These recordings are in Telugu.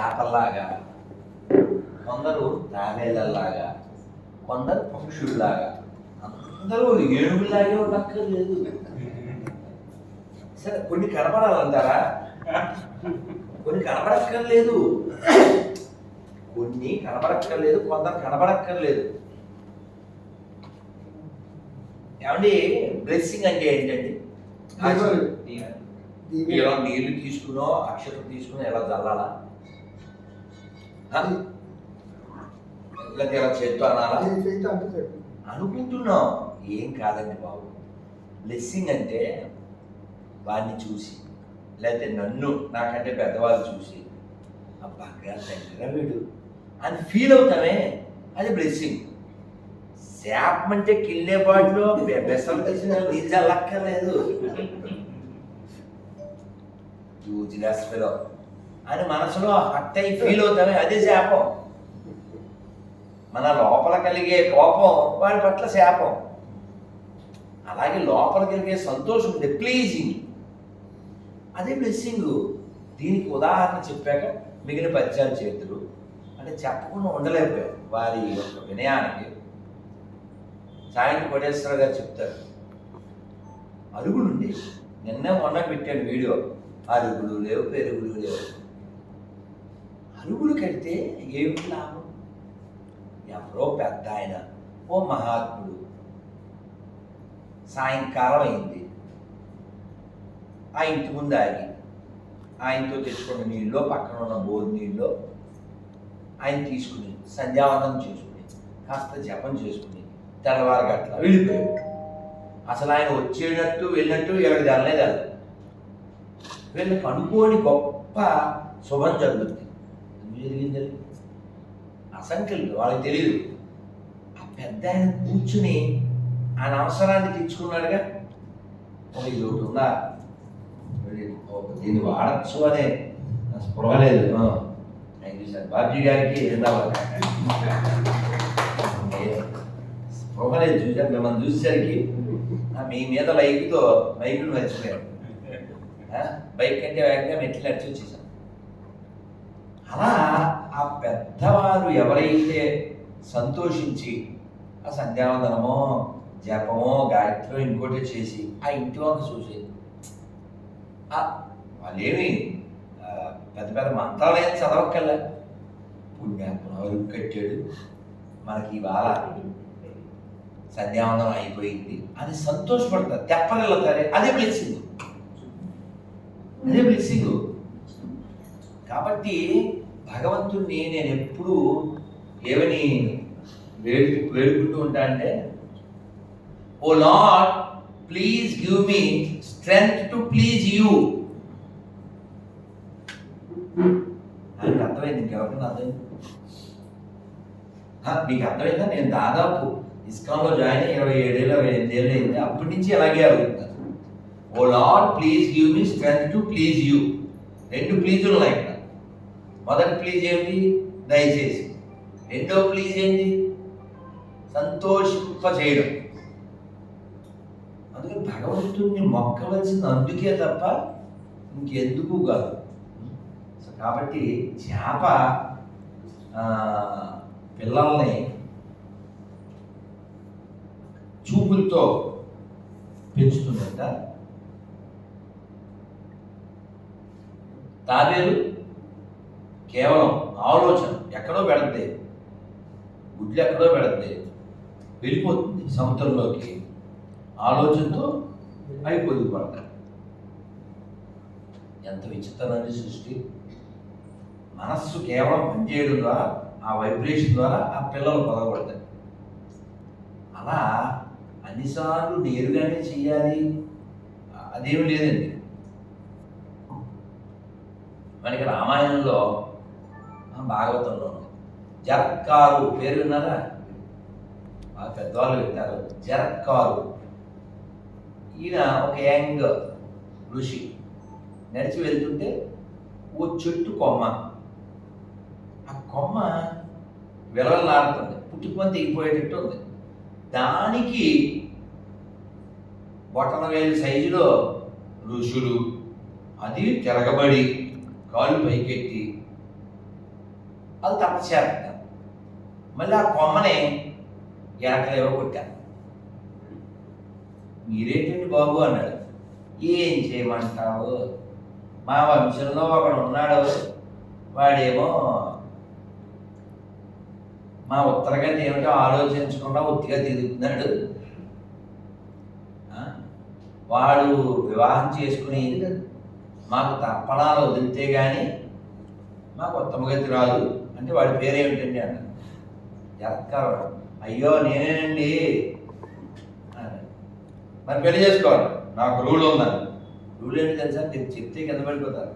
చేపల్లాగా కొందరు తాబేళ్ళలాగా కొందరు పక్షుల్లాగా అందరూ ఏనుగులాగే ఉండక్కర్లేదు. సరే కొన్ని కనపడాలంటారా? కొన్ని కనపడక్కర్లేదు. కొన్ని కనపడక్కర్లేదు కొందరు కనపడక్కర్లేదు. ఏమండి బ్లెస్సింగ్ అంటే ఏంటండి? ఇలా నీళ్ళు తీసుకునో అక్షరం తీసుకునో ఎలా చల్లాలా? లేకపోతే ఇలా చేత్తో అనాలా? అనుకుంటున్నాం. ఏం కాదండి బాబు. బ్లెస్సింగ్ అంటే వాడిని చూసి లేకపోతే నన్ను నాకంటే పెద్దవాళ్ళు చూసి అబ్బా తండ్రిరా వీడు. అని ఫీల్ అవుతామే. అది బ్లెస్సింగ్ శాపం అంటే కిల్లే బాటిలో బెసలు తీసిన నీళ్ళు చల్లక్కర్లేదు. ఫెలో అని మనసులో హట్ అయి ఫీల్ అవుతామే అదే శాపం. మన లోపల కలిగే కోపం వారి పట్ల శాపం. అలాగే లోపల కలిగే సంతోషం ఉంది. ప్లీజింగ్ అదే బ్లెస్సింగ్ దీనికి ఉదాహరణ చెప్పాక మిగిలిన పద్యాలు చేతులు. అంటే చెప్పకుండా ఉండలేకపోయారు వారి యొక్క వినయానికి. సాయంత్రం కోటేశ్వర గారు చెప్తారు. అరుగులుండి నిన్న మొన్న పెట్టాడు వీడియో. అరుగులు లేవు పెరుగులు లేవు. అరుగులు కడితే ఏమిటి లాభం? ఎవరో పెద్ద ఆయన ఓ మహాత్ముడు. సాయంకాలం అయింది. ఆ ఇంటి ముందు ఆగి ఆయనతో తెచ్చుకున్న నీళ్ళు పక్కన ఉన్న బోర్ నీళ్ళు ఆయన తీసుకుని సంధ్యావందనం చేసుకుని కాస్త జపం చేసుకుని తెల్లవారు గట్ల వెళ్ళిపోయాడు. అసలు ఆయన వచ్చేటట్టు వెళ్ళినట్టు ఎవరికి తెల్లలేదు వెళ్ళి కనుకోని గొప్ప శుభం జరుగుతుంది ఎందుకు జరిగింది అసంఖ్యులు వాళ్ళకి తెలియదు ఆ పెద్ద ఆయన కూర్చుని ఆయన అవసరాన్ని తీర్చుకున్నాడుగా. ఇది ఒకటి ఉందా? దీన్ని వాడచ్చు అనే స్పృహ లేదు థ్యాంక్ యూ సార్ బాబ్జీ గారికి ఏందావాలి స్పృహ లేదు చూసాను మిమ్మల్ని చూసేసరికి మీ మీద లైక్తో బైక్ను మర్చిపోయాను బైక్ కంటే వేగంగా మెట్లు నడిచి వచ్చేసాను అలా ఆ పెద్దవారు ఎవరైతే సంతోషించి ఆ సంధ్యావందనమో జపమో గాయత్రో ఇంకోటి చేసి ఆ ఇంటి వంక చూసి వాళ్ళేమి పెద్ద పెద్ద మంత్రాలు ఏం చదవక్కర్లే. పుణ్యాత్మ అరుగు కట్టాడు. మనకి ఇవాళ సంధ్యావందనం అయిపోయింది. అని సంతోషపడతారు. తెప్పగలుగుతారే. అదే బ్లెస్సింగ్ అదే బ్లెస్సింగ్ కాబట్టి భగవంతుణ్ణి నేను ఎప్పుడు ఏమని వేడు వేడుకుంటూ ఉంటా అంటే O Lord please give me strength to please you. నాకు అర్థమైంది ఇంకెవరికైనా అర్థమైంది? మీకు అర్థమైందా? నేను దాదాపు ఇస్కాన్లో జాయిన్ అయ్యి ఇరవై ఏడేళ్ళు ఇరవై ఎనిమిదేళ్ళు అయింది. అప్పటి నుంచి అలాగే అవుతుంది O Lord please give me strength to please you. రెండు ప్లీజులు ఉన్నాయి. మొదటి ప్లీజ్ ఏంటి? దయచేసి. రెండో ప్లీజ్ ఏంటి? సంతోషింప చేయడం. అందుకే భగవంతుడిని మొక్కవలసింది అందుకే తప్ప ఇంకెందుకు కాదు. సో కాబట్టి చేప పిల్లల్ని చూపులతో పెంచుతుందంట. తాబేలు కేవలం ఆలోచన ఎక్కడో పెడద్ది. గుడ్లు ఎక్కడో పెడద్ది. వెళ్ళిపోతుంది సముద్రంలోకి ఆలోచనతో అవి పొదుగుపడతాయి ఎంత విచిత్రమైన సృష్టి. మనస్సు కేవలం పనిచేయడం ద్వారా ఆ వైబ్రేషన్ ద్వారా ఆ పిల్లలు పొదగబడతాయి అలా అన్నిసార్లు నేరుగానే చేయాలి అదేమి లేదండి. మనకి రామాయణంలో ఆ, భాగవతంలో జరక్కారు పేరు విన్నారా ఆ పెద్దవాళ్ళు వింటారు. జరక్కారు ఈయన ఒక యంగ్ ఋషి. నడిచి వెళ్తుంటే ఓ చెట్టు కొమ్మ. ఆ కొమ్మ వెలవలాడుతుంది పుట్టుకొని తెగిపోయేటట్టు ఉంది. దానికి బొటన వేలు సైజులో ఋషులు అది తిరగబడి కాళ్ళు పైకెత్తి అది చేస్తాను మళ్ళీ ఆ కొమ్మని ఎనకలేవో కొట్టాను మీరేంటండి బాబు అన్నాడు ఏం చేయమంటావు మా వంశంలో ఒకడు ఉన్నాడు వాడేమో మా ఉత్తరగతి ఏమిటో ఆలోచించకుండా ఉత్తిగా తిరుగుతున్నాడు? వాడు వివాహం చేసుకుని మాకు తర్పణాలు వదిలితే కానీ మాకు ఉత్తమగతి రాదు అంటే వాడి పేరేమిటండి అన్నాడు. ఎక్కరు అయ్యో నేనేనండి. మరి పెళ్ళి చేసుకోవాలి. నాకు రూల్ ఉందని రూల్ ఏంటి తెలుసా? మీరు చెప్తే కింద పడిపోతారు.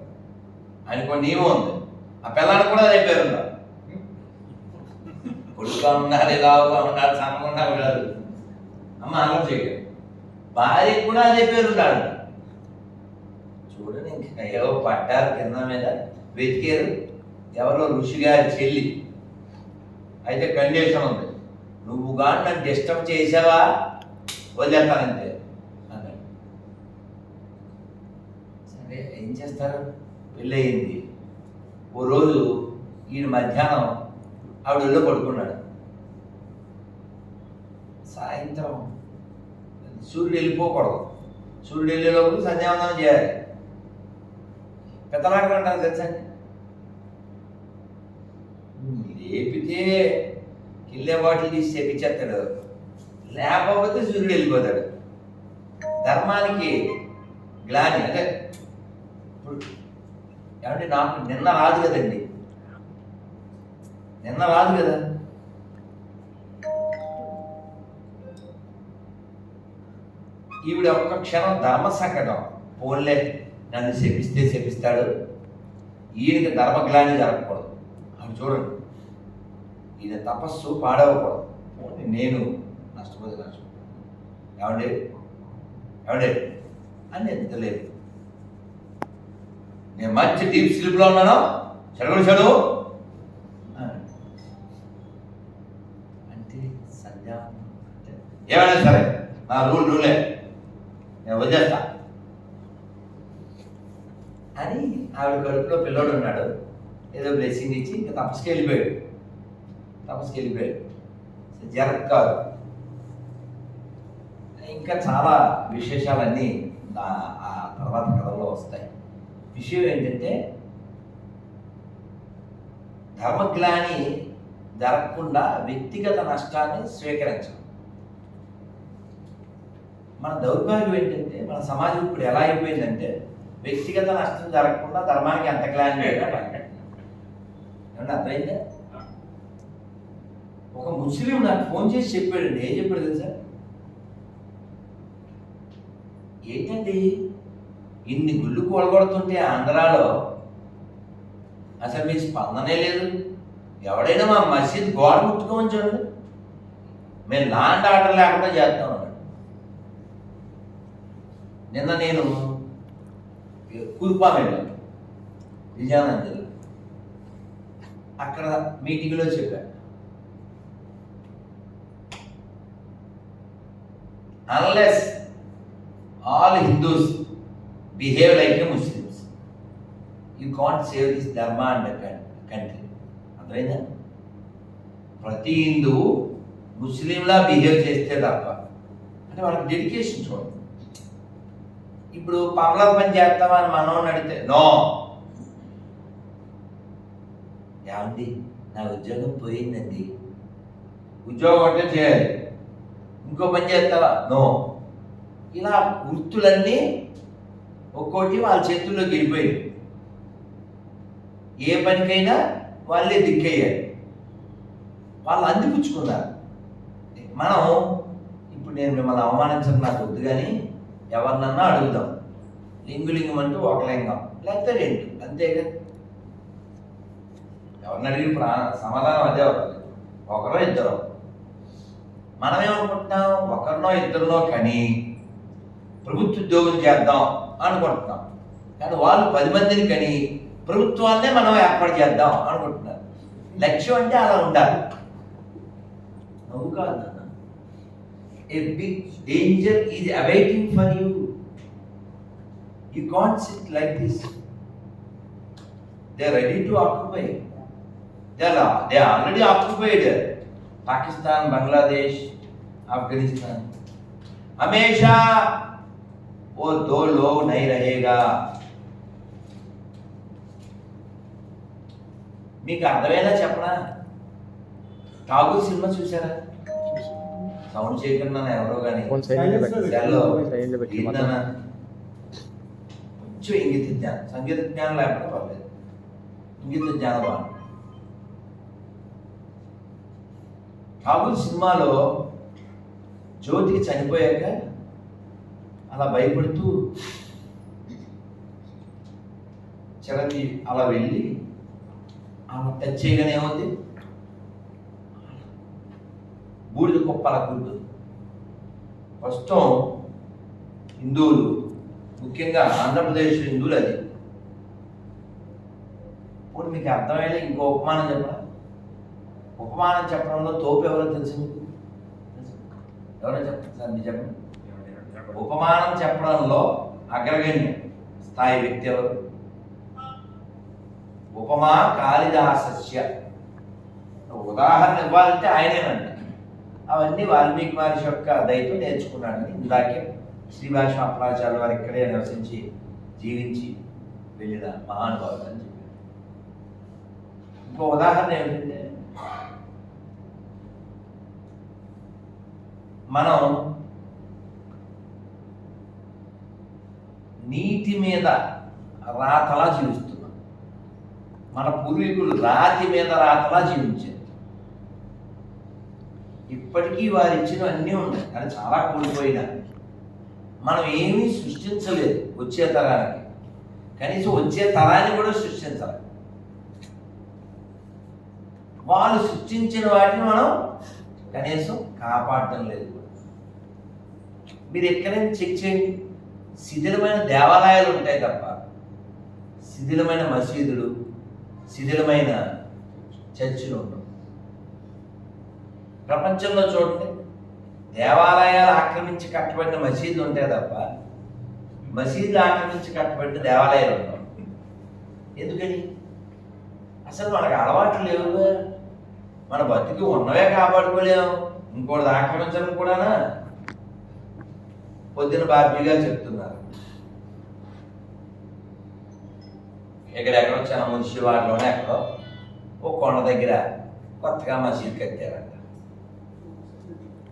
ఆయనకు నియమం ఉంది. ఆ పిల్లానికి కూడా అదే పేరు ఉందా? కొడుకుగా ఉండాలి లావుగా ఉండాలి సన్నగా ఉండాలి కాదు. అమ్మ అలా చేయలేదు భార్యకి కూడా అదే పేరు ఉండాలి చూడండి ఇంకా ఏవో పట్టారు కింద మీద వెతికారు. ఎవరో ఋషి గారి చెల్లి. అయితే కండిషన్ ఉంది. నువ్వు కానీ నన్ను డిస్టర్బ్ చేసావా? వదిలేస్తానంతే అన్నాడు. సరే ఏం చేస్తారు? పెళ్ళయింది. ఓ రోజు ఈయన మధ్యాహ్నం ఆవిడ ఇల్లు పడుకున్నాడు. సాయంత్రం సూర్యుడు వెళ్ళిపోకూడదు. సూర్యుడు వెళ్ళేలోపు సంధ్యావందనం చేయాలి. పెద్దలాగా అంటారు తెలుసా? లేపితే కిల్లే బాటిల్ తీసి చెప్పించేస్తాడు లేకపోతే సూర్యుడు వెళ్ళిపోతాడు. ధర్మానికి గ్లాని అంటే ఇప్పుడు ఏమంటే నాకు నిన్న రాదు కదండి. నిన్న రాదు కదా. ఈవిడ ఒక్క క్షణం ధర్మ సంకటం. పోన్లే నన్ను శపిస్తే శపిస్తాడు. ఈయనకి ధర్మగ్లాని జరగకూడదు. అని చూడండి. ఈయన తపస్సు పాడవకూడదు. నేను నష్టపోతే నష్టం ఏమండి? ఏమండి? అని ఎత్తలేదు నేను మంచి డీప్ స్లీప్లో ఉన్నాను. చదువు చదువు అంటే సంధ్యా ఏమైనా సరే నా రూల్ రూలే. నేను వదిలేస్తా. అని ఆవిడ కడుపులో పిల్లోడు ఉన్నాడు. ఏదో బ్లెస్సింగ్ ఇచ్చి ఇంకా తపస్సుకి వెళ్ళిపోయాడు. తపస్సుకి వెళ్ళిపోయాడు జరగ కాదు. ఇంకా చాలా విశేషాలన్నీ ఆ తర్వాత కథల్లో వస్తాయి. విషయం ఏంటంటే ధర్మగ్లాని జరగకుండా వ్యక్తిగత నష్టాన్ని స్వీకరించడం. మన దౌర్భాగ్యం ఏంటంటే మన సమాజం ఇప్పుడు ఎలా అయిపోయిందంటే వ్యక్తిగత నష్టం జరగకుండా ధర్మానికి ఎంత గ్లాని చేయడం ఏమన్నా అర్థమైందా? ఒక ముస్లిం నాకు ఫోన్ చేసి చెప్పాడండి. ఏం చెప్పాడు తెలుసా? ఏంటండి? ఇన్ని గుళ్ళు కూడగొడుతుంటే ఆంధ్రాలో అసలు మీ స్పందనే లేదు. ఎవడైనా మా మసీద్ గోడ ముట్టుకోమని చూడండి మేము లాంటి ఆర్డర్ లేకుండా చేస్తాం అన్నాడు. నిన్న నేను కురుపాం వెళ్ళాను విజయనగరం అక్కడ మీటింగ్లో చెప్పాను unless all Hindus behave like a Muslims you can't save this dharma and country అర్థమైందా? ప్రతి హిందువు ముస్లింలా బిహేవ్ చేస్తే తప్ప అంటే వాళ్ళకి డెడికేషన్ చూడండి. ఇప్పుడు పమలా పని చేస్తామా అని మనోని అడిగితే నో. ఏమండి? నా ఉద్యోగం పోయిందండి. ఉద్యోగం అంటే చేయాలి. ఇంకో పని చేస్తావా? నో. ఇలా వృత్తులన్నీ ఒక్కోటి వాళ్ళ చేతుల్లోకి వెళ్ళిపోయింది ఏ పనికైనా వాళ్ళే దిక్కయ్యారు వాళ్ళు అందిపుచ్చుకున్నారు. మనం ఇప్పుడు నేను మిమ్మల్ని అవమానించడం నాకు వద్దు కానీ ఎవరినన్నా అడుగుదాం. లింగులింగం అంటూ ఒక లింగం లేకపోతే రెండు అంతేగా? ఎవరిని అడిగి ప్రా సమాధానం అదే అవుతుంది. ఒకరో ఇద్దరు. మనం ఏమనుకుంటున్నాం ఒకరినో ఇద్దరినో కానీ ప్రభుత్వ ఉద్యోగం చేద్దాం అనుకుంటున్నాం. కానీ వాళ్ళు పది మందిని కని ప్రభుత్వాన్నే మనం ఏర్పాటు చేద్దాం అనుకుంటున్నారు. లక్ష్యం అంటే అలా ఉండాలి. నవ్వు కాదు నాన్న. A big danger is awaiting for you you can't sit like this they ready to occupy they already occupied Pakistan Bangladesh Afghanistan हमेशा वो दो लोग नहीं रहेगा మీకు అర్థమైనా చెప్పనా ఠాగూర్ సినిమా చూసారా సౌండ్ చేయకుండా ఎవరో కానీ ఫోన్ సైలెంట్ పెట్టి సెల్లో సైలెంట్ పెట్టి ఏందన్నా? కొంచెం ఇంగిత జ్ఞానం సంగీత జ్ఞానం లేకపోతే పర్లేదు ఇంగిత జ్ఞానం బాగుంది ఠాగూర్ సినిమాలో జ్యోతికి చనిపోయాక అలా భయపడుతూ చరణి అలా వెళ్ళి ఆమె టచ్ చేయగానే ఏముంది బూడిద కుప్ప అలా ప్రస్తుతం హిందువులు ముఖ్యంగా ఆంధ్రప్రదేశ్ హిందువులు అది. ఇప్పుడు మీకు అర్థమయ్యే ఇంకో ఉపమానం చెప్పరా? ఉపమానం చెప్పడంలో తోపు ఎవరో తెలుసు మీకు? ఎవరో చెప్పండి సార్ చెప్పండి. ఉపమానం చెప్పడంలో అగ్రగణ్యం స్థాయి వ్యక్తి ఎవరు? ఉపమా కాళిదాసస్య. ఉదాహరణ ఇవ్వాలంటే ఆయనేనండి. అవన్నీ వాల్మీకి మహర్షి యొక్క దయతో నేర్చుకున్నాడని ఇందాకే శ్రీభాష అప్రాచార్య వారు ఇక్కడే నివసించి జీవించి వెళ్ళిన మహానుభావుడు అని చెప్పారు. ఇంకో ఉదాహరణ ఏమిటంటే మనం నీటి మీద రాతలా జీవిస్తున్నాం. మన పూర్వీకులు రాతి మీద రాతలా జీవించారు. ఇప్పటికీ వారు ఇచ్చినవి అన్నీ ఉన్నాయి కానీ చాలా కోల్పోయినా మనం ఏమీ సృష్టించలేదు వచ్చే తరానికి. కనీసం వచ్చే తరాన్ని కూడా సృష్టించాలి వాళ్ళు సృష్టించిన వాటిని మనం కనీసం కాపాడటం లేదు. మీరు ఎక్కడైనా చెక్ చేయండి. శిథిలమైన దేవాలయాలు ఉంటాయి తప్ప శిథిలమైన మసీదులు శిథిలమైన చర్చిలు ఉండవు. ప్రపంచంలో చూడండి దేవాలయాలు ఆక్రమించి కట్టబడిన మసీదులు ఉంటాయి తప్ప మసీదులు ఆక్రమించి కట్టబడిన దేవాలయాలు ఉండవు. ఎందుకని? అసలు మనకు అలవాట్లు లేవుగా మన బతికి ఉన్నవే కాపాడుకోలేము. ఇంకోటి ఆక్రమించడం కూడానా? పొద్దున బాబ్జీ చెప్తున్నారు. ఎక్కడెక్కడో చాలా మున్సిపాలిటీలోనే ఎక్కడో ఓ కొండ దగ్గర కొత్తగా మసీద్ కట్టారంట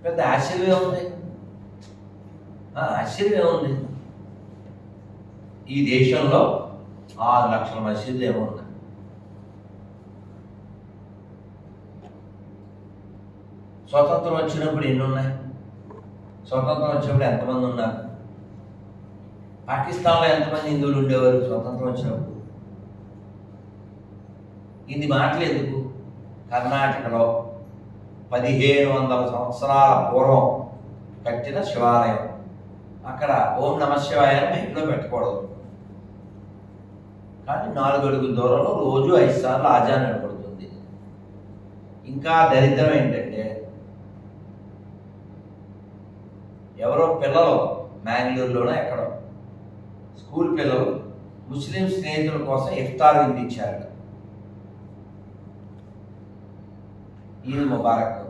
పెద్ద ఆశ్చర్యం ఉంది ఆ, ఆశ్చర్యం ఉంది ఈ దేశంలో ఆరు లక్షల మసీదులు ఏమో ఉన్నాయి. స్వతంత్రం వచ్చినప్పుడు ఎన్ని ఉన్నాయి? స్వతంత్రం వచ్చినప్పుడు ఎంతమంది ఉన్నారు? పాకిస్తాన్లో ఎంతమంది హిందువులు ఉండేవారు స్వతంత్రం వచ్చినప్పుడు? ఇది మాటలు ఎందుకు? కర్ణాటకలో పదిహేను వందల సంవత్సరాల పూర్వం కట్టిన శివాలయం. అక్కడ ఓం నమ శివాయ అని పెట్టకూడదు. కానీ నాలుగు అడుగుల దూరంలో రోజు ఐదు సార్లు ఆజాన్ పడుతుంది ఇంకా దరిద్రం ఏంటంటే ఎవరో పిల్లలు మ్యాంగ్లూరులోనో ఎక్కడో. స్కూల్ పిల్లలు ముస్లిం స్నేహితుల కోసం ఇఫ్తార్ విందించారు. ఈద్ ముబారక్.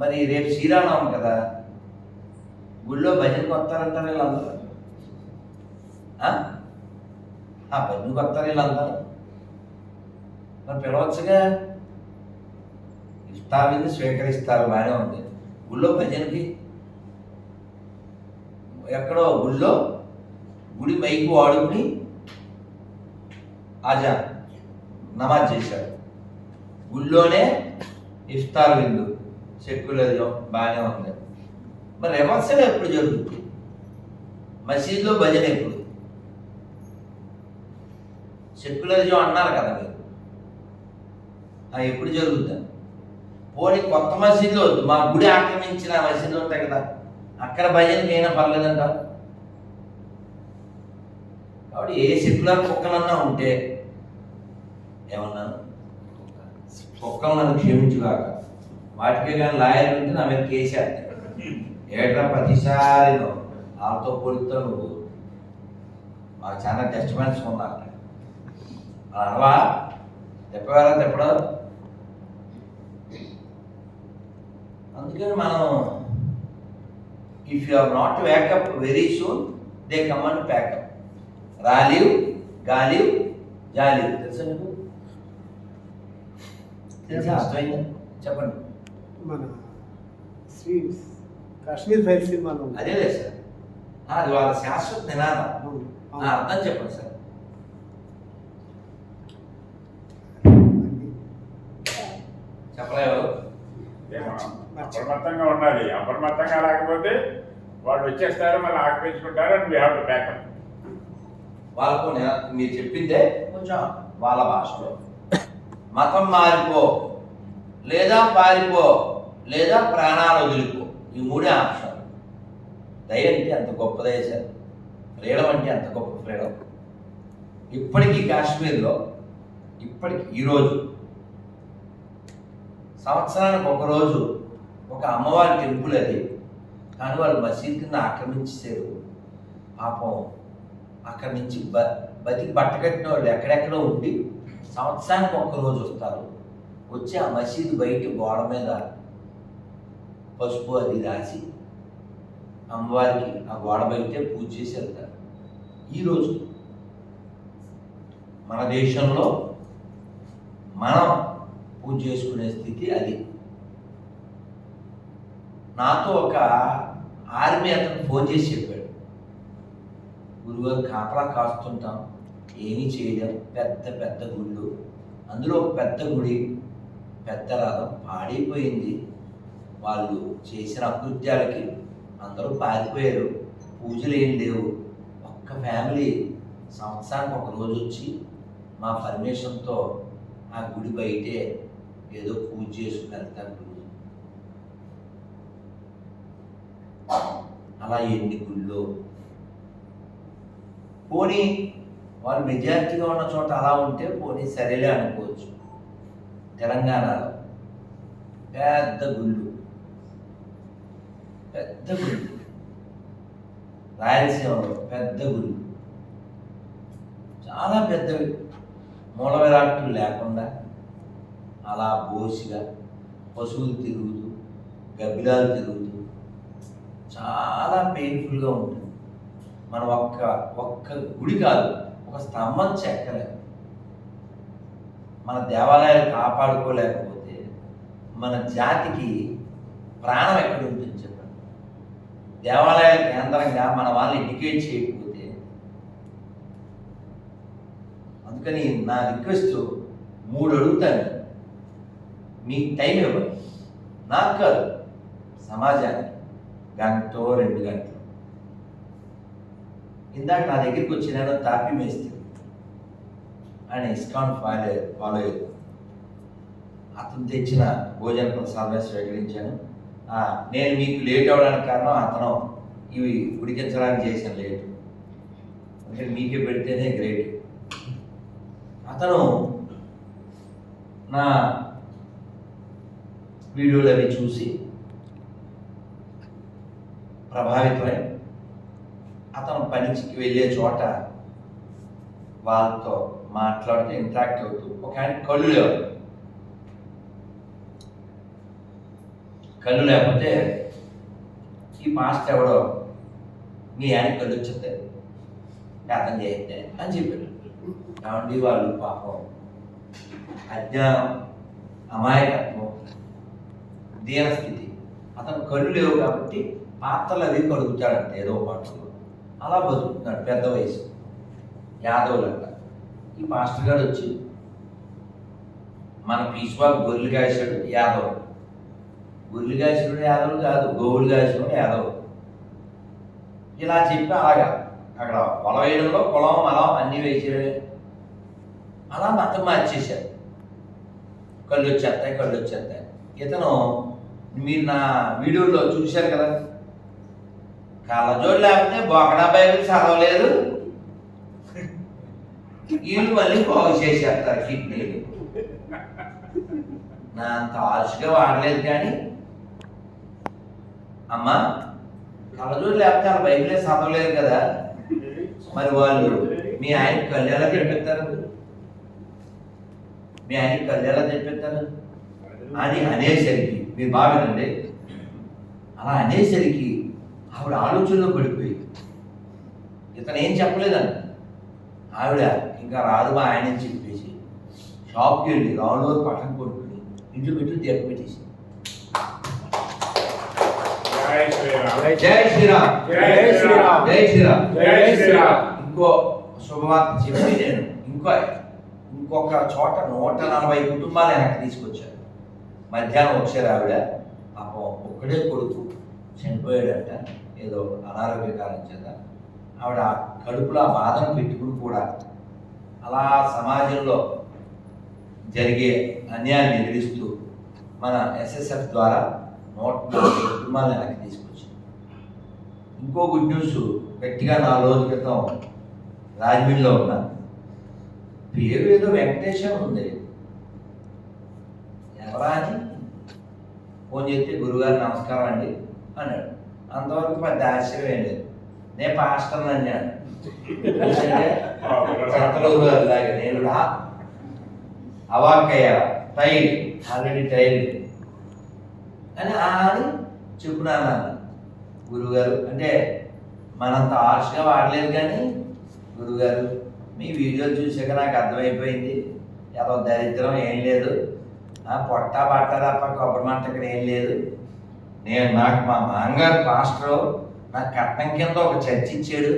మరి రేపు శ్రీరామనవమి కదా? గుళ్ళో భజనకు వస్తారంటారు వీళ్ళందరూ? ఆ? ఆ భజనకు వస్తారు వీళ్ళందరూ. మరి పిలవచ్చుగా? ఇఫ్తార్ విందు స్వీకరిస్తారు బాగానే ఉంది. గుళ్ళో భజనకి ఎక్కడో గుళ్ళో గుడి పైకి వాడుకుని ఆజా నమాజ్ చేశాడు. గుళ్ళోనే ఇఫ్తార్ విందు. సెక్యులరిజం బాగానే ఉంది. మరి రివర్సల్ ఎప్పుడు జరుగుతుంది? మసీదులో భజన ఎప్పుడు? సెక్యులరిజం అన్నారు కదా మీరు. ఎప్పుడు జరుగుతుంది పోనీ కొత్త మసీదులో వద్దు మా గుడి ఆక్రమించిన మసీదులు ఉంటాయి కదా. అక్కడ భజనకి అయినా పర్లేదంట. కాబట్టి ఏ సెక్యులర్ కుక్కలన్నా ఉంటే ఏమన్నా? కుక్కలు నన్ను క్షమించుగాక. వాటికే కానీ లాయర్ ఉంటే నా మీద కేసేస్తాడు ఏట్రా ప్రతిసారి వాళ్ళతో పొడితో నువ్వు? మాకు చాలా టెస్ట్మెంట్స్ ఉన్నారు. అనవా తిప్పవారా తిప్పడం అందుకని మనం if you are not wake up very soon they come and pack up రాలివ్ గాలివ్ జాలివ్ తెలుసా నీకు? తెలుసా? అర్థమైందా? చెప్పండి. మన శ్రీ కాశ్మీర్ ఫైల్ సినిమాలో. అదే లేదు సార్. అది వాళ్ళ శాశ్వత నినాదం. అర్థం చెప్పండి సార్ చెప్పలేవు ఏమో, అప్రమత్తంగా ఉండాలి. అప్రమత్తంగా లేకపోతే వాళ్ళు వచ్చేస్తారు మళ్ళీ ఆక్రమించుకుంటారు and we have to back up వాళ్ళకు మీరు చెప్పిందే కొంచెం వాళ్ళ భాషలో. మతం మారిపో లేదా పారిపో లేదా ప్రాణాలు వదులుకో. ఈ మూడే ఆప్షన్ దయ అంటే అంత గొప్పదే సార్. ఫ్రీడమ్ అంటే అంత గొప్ప ఫ్రీడమ్. ఇప్పటికీ కాశ్మీర్లో ఇప్పటికి ఈరోజు సంవత్సరానికి ఒక రోజు ఒక అమ్మవారి టెంపుల్ అది. కానీ వాళ్ళు మసీద్ కింద ఆక్రమించేశారు. పాపం అక్కడి నుంచి బ బతికి బట్టకట్టిన వాళ్ళు ఎక్కడెక్కడో ఉండి సంవత్సరానికి ఒక్కరోజు వస్తారు. వచ్చి ఆ మసీదు బయట గోడ మీద పసుపు అది రాసి అమ్మవారికి ఆ గోడ బయటే పూజ చేసి వెళ్తారు. ఈరోజు మన దేశంలో మనం పూజ చేసుకునే స్థితి అది. నాతో ఒక ఆర్మీ అతను ఫోన్ చేసి చెప్పాడు. గురువారు కాపలా కాస్తుంటాం ఏమీ చేయలేం పెద్ద పెద్ద గుళ్ళు. అందులో ఒక పెద్ద గుడి పెద్ద రథం పాడైపోయింది. వాళ్ళు చేసిన అకృత్యాలకి అందరూ పారిపోయారు. పూజలు ఏం లేవు. ఒక్క ఫ్యామిలీ సంవత్సరానికి ఒక రోజు వచ్చి మా పర్మిషన్తో ఆ గుడి బయటే ఏదో పూజ చేసుకుని వెళ్తాను గుడి అలా ఎన్ని గుళ్ళు పోనీ వాళ్ళు మెజారిటీగా ఉన్న చోట అలా ఉంటే పోనీ సరేలే అనుకోవచ్చు. తెలంగాణలో పెద్ద గుళ్ళు. పెద్ద గుళ్ళు. రాయలసీమలో పెద్ద గుళ్ళు. చాలా పెద్దవి. మూల విరాట్లు లేకుండా అలా బోసిగా పశువులు తిరుగుతూ గబ్బిలాలు తిరుగుతూ చాలా పెయిన్ఫుల్గా ఉంటుంది. మనం ఒక్క ఒక్క గుడి కాదు ఒక స్తంభం చెక్కలేము మన దేవాలయాలు కాపాడుకోలేకపోతే మన జాతికి ప్రాణం ఎక్కడ ఉంటుంది చెప్పండి? దేవాలయాల కేంద్రంగా మన వాళ్ళని ఎడ్యుకేట్ చేయకపోతే అందుకని నా రిక్వెస్ట్ మూడు అడుగుతాను. మీ టైం ఇవ్వండి. నాకు కాదు సమాజానికి. గంటో రెండు గంటలు. ఇందాక నా దగ్గరికి వచ్చినాడు తాపి మేస్త్రి ఆయన ఇస్కాన్ ఫాలో ఫాలో అయ్యారు అతను తెచ్చిన భోజన ప్రసాదమే స్వీకరించాను. నేను మీకు లేట్ అవడానికి కారణం అతను ఇవి ఉడికించడానికి చేసిన లేట్. అంటే మీకే పెడితేనే గ్రేట్. అతను నా వీడియోలు అవి చూసి ప్రభావితమై అతను పనికి వెళ్ళే చోట వాళ్ళతో మాట్లాడుతూ ఇంటరాక్ట్ అవుతూ ఒక ఆయన కళ్ళు లేవు. కళ్ళు లేకపోతే ఈ మాస్టర్ ఎవడో మీ ఆయన కళ్ళు వచ్చింది అర్థం చేస్తే అని చెప్పాడు. కాబట్టి వాళ్ళు పాపం? అజ్ఞానం అమాయకత్వం దీనస్థితి. అతను కళ్ళు లేవు కాబట్టి పాత్రలు అవి కడుగుతాడంట ఏదో పాటలు అలా బతుకుతున్నాడు పెద్ద వయసు. యాదవులంట. ఈ మాస్టర్ గారు వచ్చి మన పీసుబాబు గొర్రెలు కాసాడు యాదవ్. గొర్రెలు కాసినోడు యాదవులు కాదు గోవులు కాసినోడు యాదవ్. ఇలా చెప్పి అలాగా అక్కడ పొలం వేయడంలో పొలం మలం అన్నీ వేసేయడమే. అలా మతం మార్చేశారు. కళ్ళు వచ్చేస్తాయి కళ్ళు వచ్చేస్తాయి. ఇతను మీరు నా వీడియోలో చూశారు కదా? కళ్ళజోడు లేకపోతే బొకడా బైబిల్ చదవలేదు. వీళ్ళు మళ్ళీ బాగు చేసేస్తారు కిడ్నీలు. నా అంత ఆశగా వాడలేదు కానీ. అమ్మా కళ్ళజోడు లేకపోతే వాళ్ళ బైబిలే చదవలేదు కదా. మరి వాళ్ళు మీ ఆయన కళ్యాణం తిప్పిస్తారు మీ ఆయనకి కళ్ళు ఎలా తెప్పిస్తారు అని అనేసరికి మీరు బాగా అలా అనేసరికి ఆవిడ ఆలోచనలో పడిపోయి ఇతను ఏం చెప్పలేదండి. ఆవిడ ఇంకా రాదు మా ఆయన చెప్పేసి షాప్కి వెళ్ళి రావులో పక్కన కొనుక్కుని ఇంట్లో పెట్టి దీపం పెట్టేసి జై శ్రీరామ్. జై శ్రీరామ్. జై శ్రీరామ్. జై శ్రీరామ్. జై శ్రీరామ్. ఇంకో శుభవార్త చెప్పి నేను ఇంకో ఇంకొక చోట నూట నలభై కుటుంబాలు వెనక్కి తీసుకొచ్చారు. మధ్యాహ్నం వచ్చారు ఆవిడ పాపం ఒక్కడే కొడుకు. చనిపోయాడట. ఏదో అనారోగ్య కారణం చేత. ఆవిడ కడుపులో ఆ బాధను పెట్టుకుని కూడా అలా సమాజంలో జరిగే అన్యాయాన్ని ఎదిరిస్తూ మన ఎస్ఎస్ఎఫ్ ద్వారా నూట నలభై కుటుంబాలను వెనక్కి తీసుకొచ్చింది. ఇంకో గుడ్ న్యూస్ గట్టిగా నాలుగు రోజుల క్రితం రాజమండ్రిలో ఉన్న పేరు ఏదో వెంకటేశం ఉంది. ఎవరా అని ఫోన్ చేస్తే గురుగారు నమస్కారం అండి. అన్నాడు. అంతవరకు పెద్ద ఆశ్చర్యం ఏం లేదు. నేను పాస్టర్ గారు లాగా నేను రా అవాక్కయ్య. టైల్ ఆల్రెడీ టైల్ అని అని చెప్పున్నాను అన్న గురుగారు అంటే మనంత హార్ష్గా వాడలేదు కానీ గురుగారు మీ వీడియోలు చూసాక నాకు అర్థమైపోయింది. ఏదో దరిద్రం ఏం లేదు. ఆ పొట్ట బట్ట తప్ప కొబ్బరి మంట ఇక్కడ ఏం లేదు. నేను నాకు మా మామగారు పాస్టర్ నాకు కట్నం కింద ఒక చర్చ ఇచ్చాడు.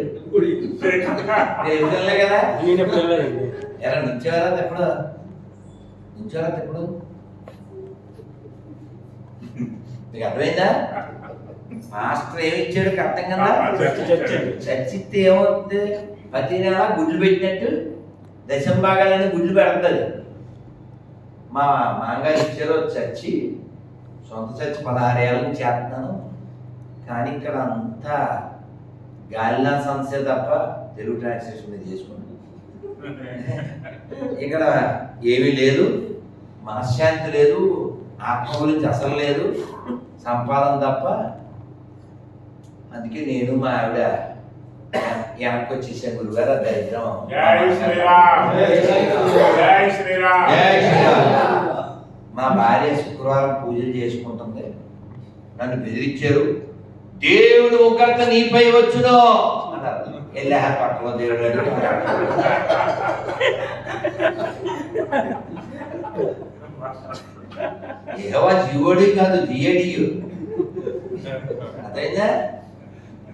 కదా. ఎప్పుడు ఎలా నుంచోరా ఎప్పుడు మీకు అర్థమైందా? మాస్టర్ ఏమి ఇచ్చాడు కట్టం కదా? చర్చ. చర్చిస్తే ఏమవుతుంది? ప్రతి నెల గుడ్లు పెట్టినట్టు దశం భాగాలని గుడ్లు పెడుతుంది. మా మామగారు ఇచ్చారో చర్చి. సొంత చర్చి పదహారు ఏళ్ళ నుంచి చేస్తున్నాను కానీ ఇక్కడ అంతా గాలినా సంస్థ తప్ప తెలుగు ట్రాన్స్లేషన్ మీద చేసుకుంటాను ఇక్కడ ఏమీ లేదు మనశ్శాంతి లేదు ఆత్మ గురించి అసలు లేదు సంపాదన తప్ప. అందుకే నేను మా ఆవిడ వెనక్కి వచ్చేసాను గురుగారు దరిద్రం. మా భార్య శుక్రవారం పూజలు చేసుకుంటుంది. నన్ను బెదిరించారు. దేవుడు ఒకరిత నీపై వచ్చును అన్నారు వెళ్ళా పక్కలో దేవుడు ఏవో జీవోడి కాదు జిఏడియు అదైనా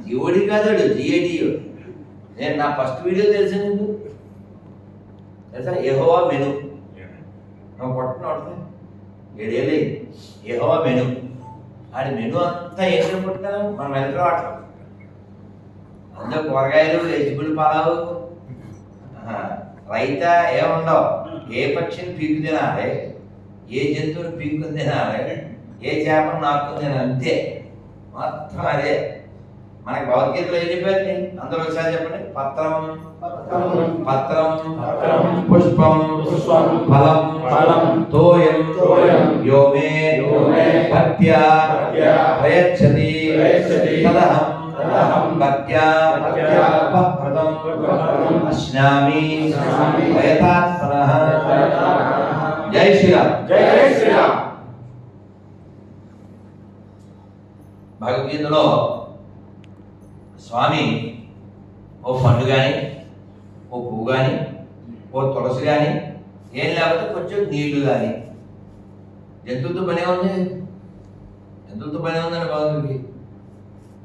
జీవోడి కాదాడు జిఏడియు నేను నా ఫస్ట్ వీడియో తెలుసా నీకు? తెలుసా? ఏహోవా మెను నువ్వు కొట్టిన ఏడేళ్ళు. యెహోవా మెను. ఆడి మెను అంతా ఏం కొట్టినారు మనం వెళ్తాం అట్లా అందులో కూరగాయలు వెజిటబుల్ పలావు. రైత ఏముండవు? ఏ పక్షిని పీకు తినాలి? ఏ జంతువుని పీకుని తినాలి? ఏ చేపను నాకుని తినాలి? అంతే. మొత్తం అదే. మనకి భగవద్గీతలో ఏం చెప్పారు అందరూ ఒకసారి చెప్పండి. పత్రం పత్రం, పుష్పం ఫలం ఫలం, తోయం తోయం, యోమే యోమే, భక్త్యా ప్రయచ్చతి తదహం తదహం, భక్త్యా భక్త్యా, ఉపహృతం ఉపహృతం, అశ్నామి అశ్నామి, ప్రయతాత్మనః. ప్రయతాత్మనః. జై శ్రీరామ్. జై శ్రీరామ్. భగవద్గీతలో స్వామి ఓ పండు కానీ ఓ పువ్వు కానీ ఓ తులసి కానీ ఏం లేకపోతే కొంచెం నీళ్ళు కానీ జంతువుతో పనే ఉంది. జంతువుతో పనే ఉందండి భగవంతుడికి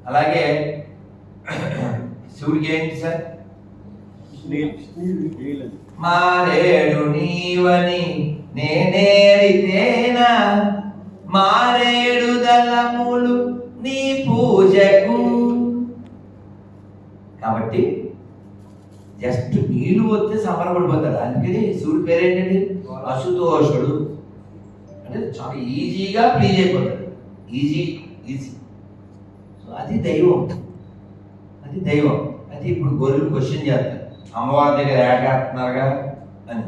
అలాగే శివుడికి ఏంటి సార్? మారేడు నీవని జస్ట్ నీళ్ళు వస్తే సంబరపడిపోతాడు. అందుకని శివుడి పేరేంటండి? అశుతోషుడు. అంటే చాలా ఈజీగా ప్లీజ్ అయిపోతాడు. ఈజీ ఈజీ సో అది దైవం. అది దైవం. అయితే ఇప్పుడు గొర్రెలు క్వశ్చన్ చేస్తారు. అమ్మవారి దగ్గర ఏకాడుతున్నారుగా అని.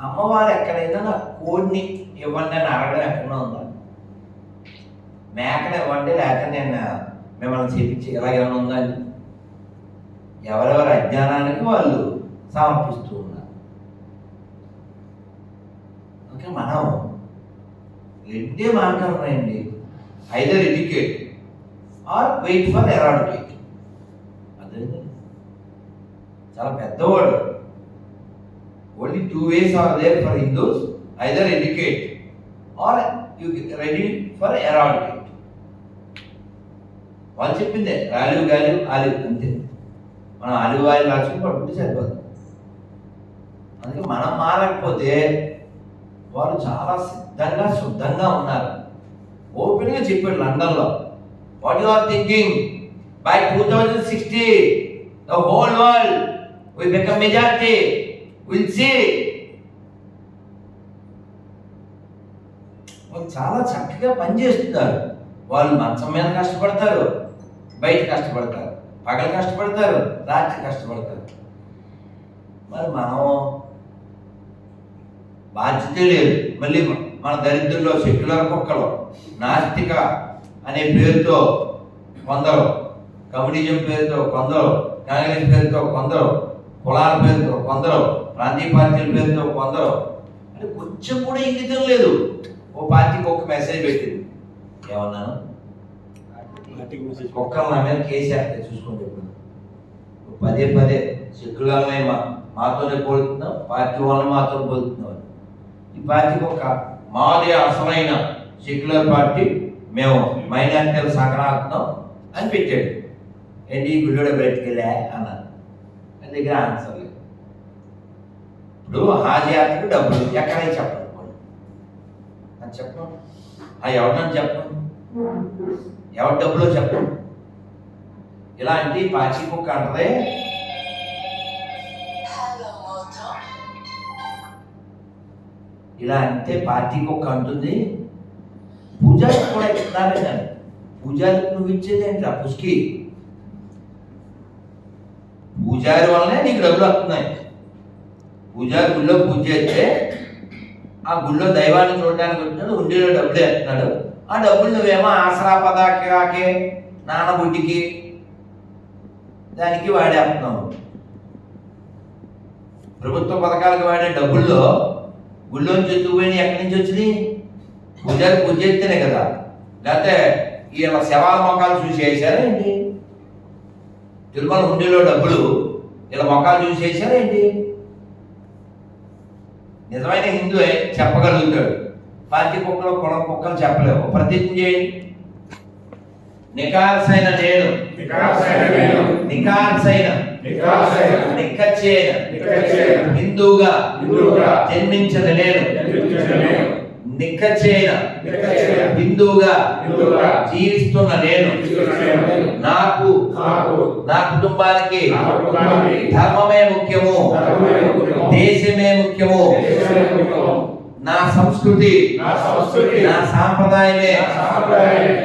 అమ్మవారు ఎక్కడైనా నా కోడిని ఇవ్వండి అని అడగడం ఎక్కడ ఉందా? మేకని ఇవ్వండి లేకపోతే నేను మిమ్మల్ని చేపించి ఎలాగైనా ఉందా అని? ఎవరెవరి అజ్ఞానానికి వాళ్ళు సమర్పిస్తూ ఉన్నారు. ఓకే మనం రెండే మార్గాలు ఉన్నాయండి? Either educate or wait for eradicate. అదే చాలా పెద్దవాడు. Only two ways are there for Hindus either educate or you ready for eradicate. వాళ్ళు చెప్పిందే రాలివ్ గాలివ్ ఆలివ్ అంతే. మనం ఆలివ్ ఆయిల్ రాసుకుని పడుకుంటే సరిపోదు. అందుకే మనం మారకపోతే వారు చాలా సిద్ధంగా శుద్ధంగా ఉన్నారు. ఓపెన్గా చెప్పాడు లండన్లో. What you are thinking? By two thousand sixty the whole world we become majority. Will see. వాళ్ళు చాలా చక్కగా పనిచేస్తున్నారు వాళ్ళు మంచం మీద కష్టపడతారు బయట కష్టపడతారు. పగలు కష్టపడతారు రాత్రి కష్టపడతారు. మరి మనం బాధ్యత లేదు. మళ్ళీ మన దరిద్రుల్లో సెక్యులర్ కుక్కలు నాస్తిక అనే పేరుతో కొందరు కమ్యూనిజం పేరుతో కొందరు కాంగ్రెస్ పేరుతో కొందరు కులాల పేరుతో కొందరు ప్రాంతీయ పార్టీల పేరుతో కొందరు. అంటే కొంచెం కూడా ఇంగితం లేదు. ఓ పార్టీకి ఒక మెసేజ్ పెట్టింది. ఏమన్నాను? ఒక్క మెసేజ్ మీద కేసు వేస్తే చూసుకుంటే ఇప్పుడు. పదే పదే సెక్యులర్లే మా మాతోనే పోలుతున్నాం పార్టీ వాళ్ళని మాతో పోలుతున్నాం ఈ పార్టీకి ఒక మాది అసలైన సెక్యులర్ పార్టీ మేము మైనార్టీలు సహకరాస్తున్నాం అని పెట్టాడు ఏంటి గుళ్ళోడ బయటకెళ్ళా అన్నారు నా దగ్గర ఆన్సర్ లేదు. ఇప్పుడు హాజీయాత్రకు డబ్బులు ఎక్కడైనా చెప్పండి. అని చెప్పను. ఆ ఎవరినని చెప్పడం ఎవరి డబ్బులో చెప్పండి ఇలాంటి పాచి కుక్క అంటదే. ఇలా అంటే పార్టీ కుక్క అంటుంది. పూజారికి కూడా ఇస్తున్నారే కానీ పూజారికి నువ్వు ఇచ్చేది ఏంటి ఆ పుష్కి? పూజారి వల్లనే నీకు డబ్బులు వస్తున్నాయి. పూజారి గుళ్ళో పూజ చేస్తే ఆ గుళ్ళో దైవాన్ని చూడడానికి వచ్చినాడు హుండీలో డబ్బులు వేస్తున్నాడు. ఆ డబ్బులు నువ్వేమో ఆసరా పదాకి నానబుడ్డికి దానికి వాడేస్తున్నావు. ప్రభుత్వ పథకాలకు వాడే డబ్బుల్లో గుళ్ళోంచి ఎత్తుకుపోయిన ఎక్కడి నుంచి వచ్చింది? పూజారి పూజ చేస్తేనే కదా. లేకపోతే ఈయన శవాల మొక్కలు చూసి వేసారా ఏంటి? తిరుమల హుండీలో డబ్బులు ఇలా మొక్కలు చూసి వేసారా ఏంటి? నిజమైన హిందువే చెప్పగలుగుతాడు. పార్టీ కుక్కలు కులం కుక్కలు చెప్పలేవు. ప్రతిజ్ఞ చేయండి నికార్సైన నేను నిక్కచ్చేన హిందువుగా జన్మించిన నేను. హిందువుగా జీవిస్తున్న నేను. నాకు. నా కుటుంబానికి. ధర్మమే ముఖ్యము. దేశమే ముఖ్యము. నా సంస్కృతి నా సంస్కృతి నా సాంప్రదాయమే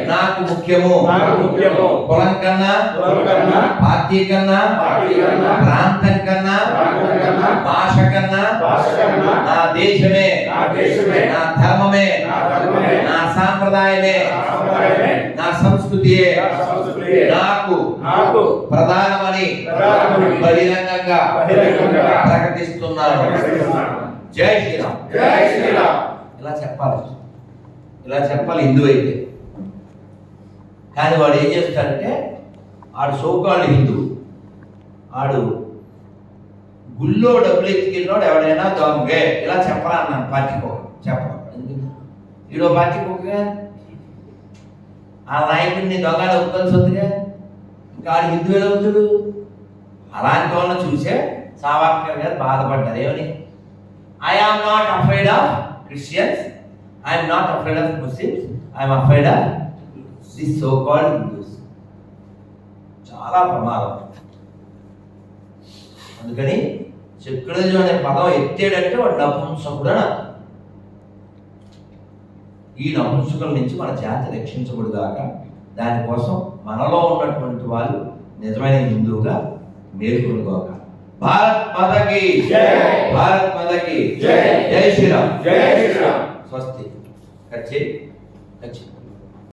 నాకు ముఖ్యము నాకు ముఖ్యము. కులం కన్నా కులం కన్నా పార్టీ కన్నా పార్టీ కన్నా ప్రాంతం కన్నా ప్రాంతం కన్నా భాష కన్నా భాష కన్నా నా దేశమే నా దేశమే నా ధర్మమే నా ధర్మమే నా సాంప్రదాయమే నా సంస్కృతియే నాకు నాకు ప్రధానమని బహిరంగంగా ప్రకటిస్తున్నాను. జై శ్రీరామ్. జై శ్రీరామ్. ఇలా చెప్పాలి. ఇలా చెప్పాలి హిందూ అయితే. కానీ వాడు ఏం చేస్తాడంటే ఆడు సోకాళ్ళు హిందూ. ఆడు గుళ్ళో డబ్బులు ఎత్తుకెళ్ళినోడు ఎవడైనా దొంగే. ఇలా చెప్పరా అన్నాను పార్టీ కుక్క. చెప్పరా ఈడో పార్టీ కుక్కగా? ఆ నాయకుడిని దొంగలు ఒప్పుకోవాల్సి వద్దుగా? ఇంకా ఆడు హిందూ ఎలా అవుతాడు అలాంటి వాళ్ళని చూసే సావార్కర్ గారు బాధపడ్డారు. ఏమని? I am not afraid of Christians I'm not afraid of Muslims I'm afraid of the so called Hindus చాలా ప్రమాదం. అందుకని చక్రజు అనే పదం ఎత్తేడంటే వాడు నపుంసకుడు అని ఈ నపుంసకుల నుంచి మన జాతి రక్షించబడుగాక దానికోసం మనలో ఉన్నటువంటి వాళ్ళు నిజమైన హిందువుగా మేల్కొనుకోక భారత్ మాతకి జై. భారత్ మాతకి జై. శ్రీరామ్. జై శ్రీరామ్. స్వస్తి. కచ్చి. కచ్చి.